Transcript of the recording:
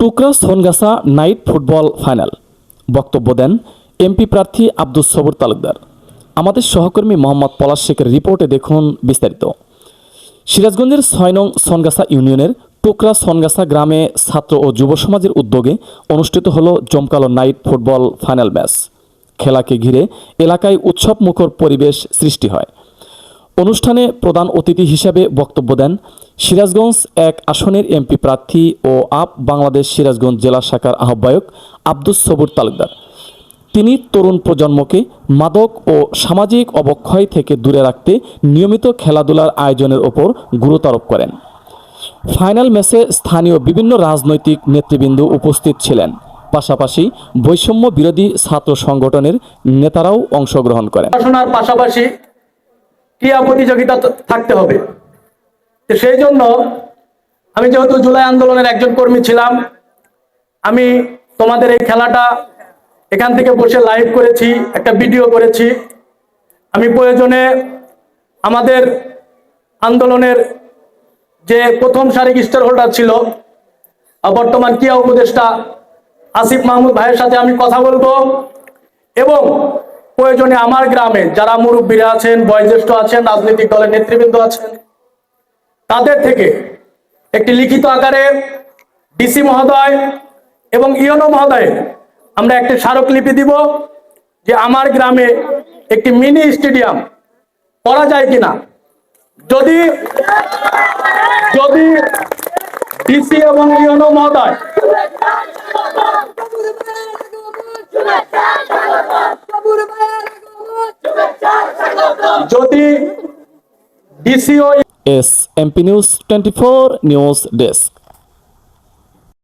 টুকরা সোনগাছা night football final. বক্তব্য দেন MP প্রার্থী আব্দুস সবুর তালুকদার। আমাদের সহকর্মী মোহাম্মদ পলাশ শেখের রিপোর্টে দেখুন বিস্তারিত। সিরাজগঞ্জের ছয় নং সনগাছা ইউনিয়নের টুকরা সনগাছা গ্রামে ছাত্র ও যুব সমাজের উদ্যোগে অনুষ্ঠিত হলো জমকালো নাইট ফুটবল ফাইনাল ম্যাচ। খেলাকে ঘিরে এলাকায় উৎসব মুখর পরিবেশ সৃষ্টি হয়। অনুষ্ঠানে প্রধান অতিথি হিসাবে বক্তব্য দেন সিরাজগঞ্জ এক আসনের এমপি প্রার্থী ও আপ বাংলাদেশ সিরাজগঞ্জ জেলা শাখার আহ্বায়ক আব্দুস সবুর তালুকদার। তিনি তরুণ প্রজন্মকে মাদক ও সামাজিক অবক্ষয় থেকে দূরে রাখতে নিয়মিত খেলাধুলার আয়োজনের ওপর গুরুত্ব আরোপ করেন। ফাইনাল ম্যাচে স্থানীয় বিভিন্ন রাজনৈতিক নেতৃবৃন্দ উপস্থিত ছিলেন। পাশাপাশি বৈষম্য বিরোধী ছাত্র সংগঠনের নেতারাও অংশগ্রহণ করেন। পাশাপাশি ক্রিয়া প্রতিযোগিতা থাকতে হবে। তো সেই জন্য আমি যেহেতু জুলাই আন্দোলনের একজন কর্মী ছিলাম, আমি তোমাদের এই খেলাটা এখান থেকে বসে লাইভ করেছি, একটা ভিডিও করেছি। আমি প্রয়োজনে আমাদের আন্দোলনের যে প্রথম সারিক স্টার হোল্ডার ছিল বর্তমান ক্রিয়া উপদেষ্টা আসিফ মাহমুদ ভাইয়ের সাথে আমি কথা বলব এবং প্রয়োজনে আমার গ্রামে যারা মুরব্বীরা আছেন, বয়োজ্যেষ্ঠ আছেন, রাজনৈতিক দলের নেতৃবৃন্দ আছেন, তাদের থেকে একটি লিখিত আকারে ডিসি মহোদয় এবং ইয়নো মহোদয়, আমরা একটি স্মারকলিপি দিব যে আমার গ্রামে একটি মিনি স্টেডিয়াম করা যায় কিনা। যদি যদি ডিসি এবং ইয়নো মহোদয় যদি ডিসিও এস MP news twenty four news desk